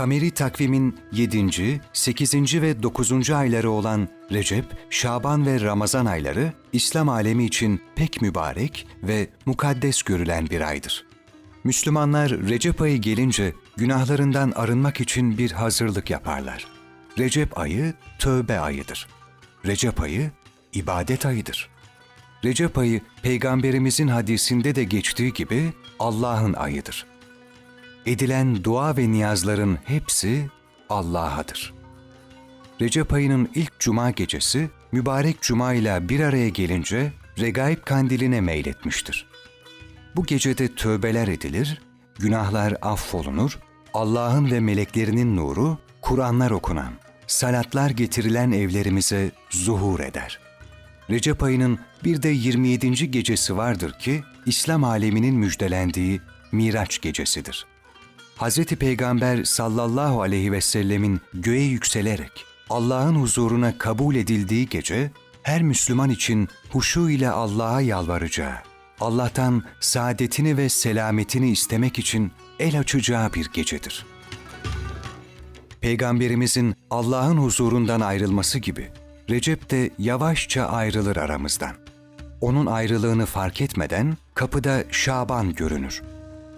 Kameri takvimin 7., 8. ve 9. ayları olan Recep, Şaban ve Ramazan ayları İslam alemi için pek mübarek ve mukaddes görülen bir aydır. Müslümanlar Recep ayı gelince günahlarından arınmak için bir hazırlık yaparlar. Recep ayı tövbe ayıdır. Recep ayı ibadet ayıdır. Recep ayı peygamberimizin hadisinde de geçtiği gibi Allah'ın ayıdır. Edilen dua ve niyazların hepsi Allah'adır. Recep ayının ilk cuma gecesi mübarek cuma ile bir araya gelince regaib kandiline meyletmiştir. Bu gecede tövbeler edilir, günahlar affolunur, Allah'ın ve meleklerinin nuru, Kur'anlar okunan, salatlar getirilen evlerimize zuhur eder. Recep ayının bir de 27. gecesi vardır ki, İslam aleminin müjdelendiği Miraç gecesidir. Hz. Peygamber sallallahu aleyhi ve sellemin göğe yükselerek Allah'ın huzuruna kabul edildiği gece, her Müslüman için huşu ile Allah'a yalvaracağı, Allah'tan saadetini ve selametini istemek için el açacağı bir gecedir. Peygamberimizin Allah'ın huzurundan ayrılması gibi Recep de yavaşça ayrılır aramızdan. Onun ayrılığını fark etmeden kapıda Şaban görünür.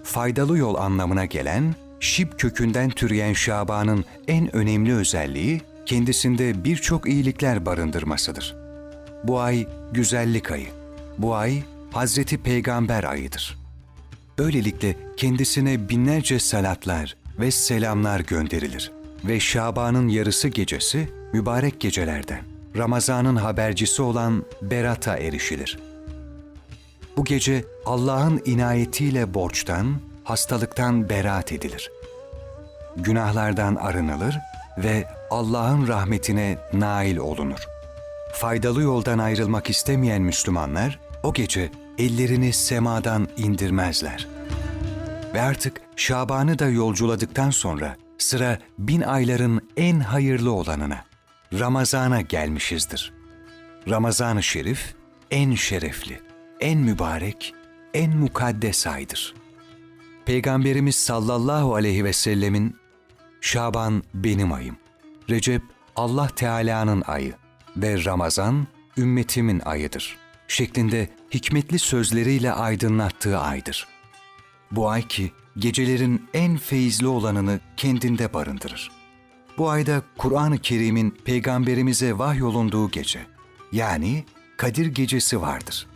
Faydalı yol anlamına gelen, şib kökünden türeyen Şaban'ın en önemli özelliği kendisinde birçok iyilikler barındırmasıdır. Bu ay güzellik ayı. Bu ay Hazreti Peygamber ayıdır. Böylelikle kendisine binlerce salatlar ve selamlar gönderilir ve Şaban'ın yarısı gecesi mübarek gecelerden Ramazan'ın habercisi olan Berat'a erişilir. Bu gece Allah'ın inayetiyle borçtan, hastalıktan beraat edilir. Günahlardan arınılır ve Allah'ın rahmetine nail olunur. Faydalı yoldan ayrılmak istemeyen Müslümanlar o gece ellerini semadan indirmezler. Ve artık Şaban'ı da yolculadıktan sonra sıra bin ayların en hayırlı olanına, Ramazan'a gelmişizdir. Ramazan-ı Şerif en şerefli, en mübarek, en mukaddes aydır. Peygamberimiz sallallahu aleyhi ve sellemin Şaban benim ayım, Recep Allah Teala'nın ayı ve Ramazan ümmetimin ayıdır şeklinde hikmetli sözleriyle aydınlattığı aydır. Bu ay ki gecelerin en feyizli olanını kendinde barındırır. Bu ayda Kur'an-ı Kerim'in peygamberimize vahyolunduğu gece, yani Kadir gecesi vardır.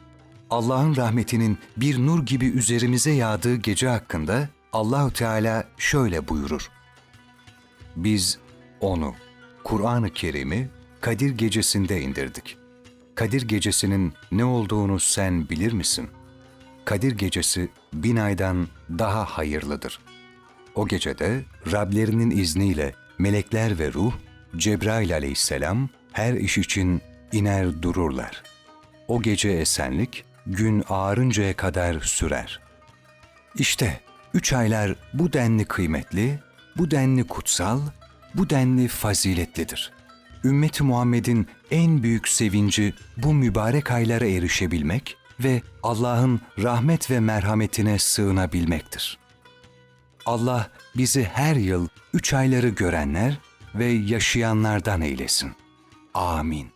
Allah'ın rahmetinin bir nur gibi üzerimize yağdığı gece hakkında Allahü Teala şöyle buyurur. Biz onu, Kur'an-ı Kerim'i Kadir gecesinde indirdik. Kadir gecesinin ne olduğunu sen bilir misin? Kadir gecesi bin aydan daha hayırlıdır. O gecede Rablerinin izniyle melekler ve ruh, Cebrail aleyhisselam her iş için iner dururlar. O gece esenlik gün ağarıncaya kadar sürer. İşte üç aylar bu denli kıymetli, bu denli kutsal, bu denli faziletlidir. Ümmeti Muhammed'in en büyük sevinci bu mübarek aylara erişebilmek ve Allah'ın rahmet ve merhametine sığınabilmektir. Allah bizi her yıl üç ayları görenler ve yaşayanlardan eylesin. Amin.